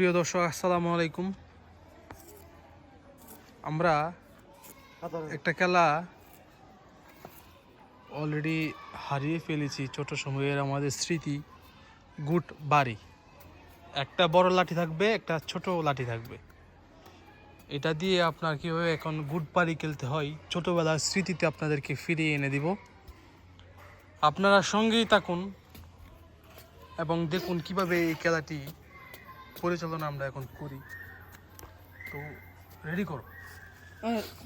প্রিয় দর্শক, আসসালামু আলাইকুম। আমরা একটা খেলা অলরেডি হারিয়ে ফেলেছি ছোট সময়ের আমাদের স্মৃতি, গুড বাড়ি। একটা বড় লাঠি থাকবে, একটা ছোট লাঠি থাকবে। এটা দিয়ে আপনার কীভাবে এখন গুড বাড়ি খেলতে হয়, ছোটোবেলার স্মৃতিতে আপনাদেরকে ফিরিয়ে এনে দিব। আপনারা সঙ্গেই থাকুন এবং দেখুন কীভাবে এই খেলাটি পরিচালনা আমরা এখন করি। তো রেডি করো।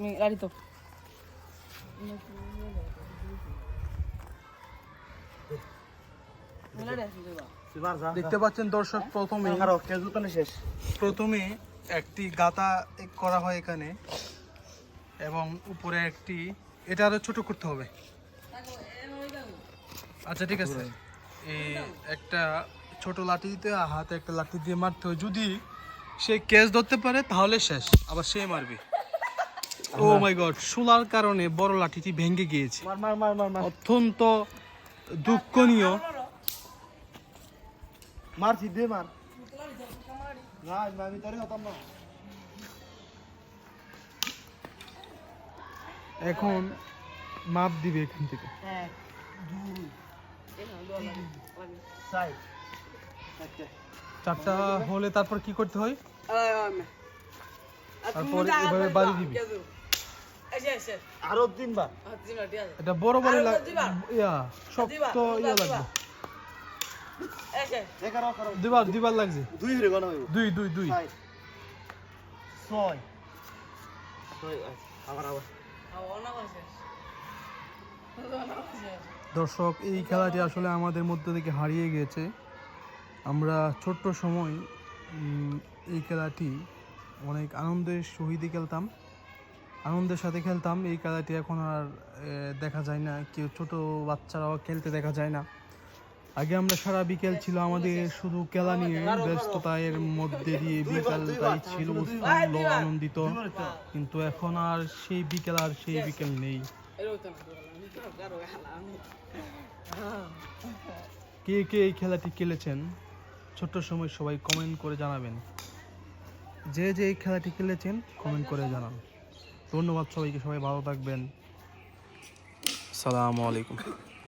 mi garito. দেখতে পাচ্ছেন দর্শক প্রথমে শেষ। প্রথমে একটি গাতা করা হয় এখানে এবং উপরে একটি এটা আরও ছোট করতে হবে। আচ্ছা ঠিক আছে। এই একটা ছোট লাঠি দিতে হাতে একটা লাঠি দিয়ে মারতে হয়। যদি সে ক্যাচ ধরতে পারে তাহলে শেষ। আবার সে মারবে। ও মাই গড সোলার কারণে বড় লাঠিটি ভেঙে গিয়েছে। মার মার মার মার মার। অত্যন্ত দুঃখনীয়। মার সিদ্ধে মার। না আমি তোরে হতাম না। এখন মাপ দিবে এখান থেকে। এক দুই চার। চারটে। চারটা হলে তারপর কি করতে হয়? তারপর এভাবে বাড়ি দিবি। আরও তিনবার এটা বড় বড় আরও লাগ- দিবা? ইয়া শক্ত ইয়া লাগবে। এগারো এগারো দুবার দুবার লাগছে। দুই দুই দুই দুই। ছয়। ছয়। আবার আবার। দর্শক এই খেলাটি আসলে আমাদের মধ্যে থেকে হারিয়ে গেছে। আমরা ছোট্ট সময় এই খেলাটি অনেক আনন্দের সহিতে খেলতাম। আনন্দের সাথে খেলতাম। এই খেলাটি এখন আর দেখা যায় না। কেউ ছোট বাচ্চারাও খেলতে দেখা যায় না। আগে আমরা সারা বিকেল ছিল আমাদের শুধু খেলা নিয়ে ব্যস্ততায়ের মধ্যে দিয়ে বিকালটাই ছিল উৎফুল্ল, আনন্দিত। কিন্তু এখন আর সেই বিকেল আর সেই বিকেল নেই। কে কে এই খেলাটি খেলেছেন? ছোট্ট সময় সবাই কমেন্ট করে জানাবেন। যে যে এই খেলাটি খেলেছেন কমেন্ট করে জানান। ধন্যবাদ সবাইকে, সবাই ভালো থাকবেন। সালামু আলাইকুম।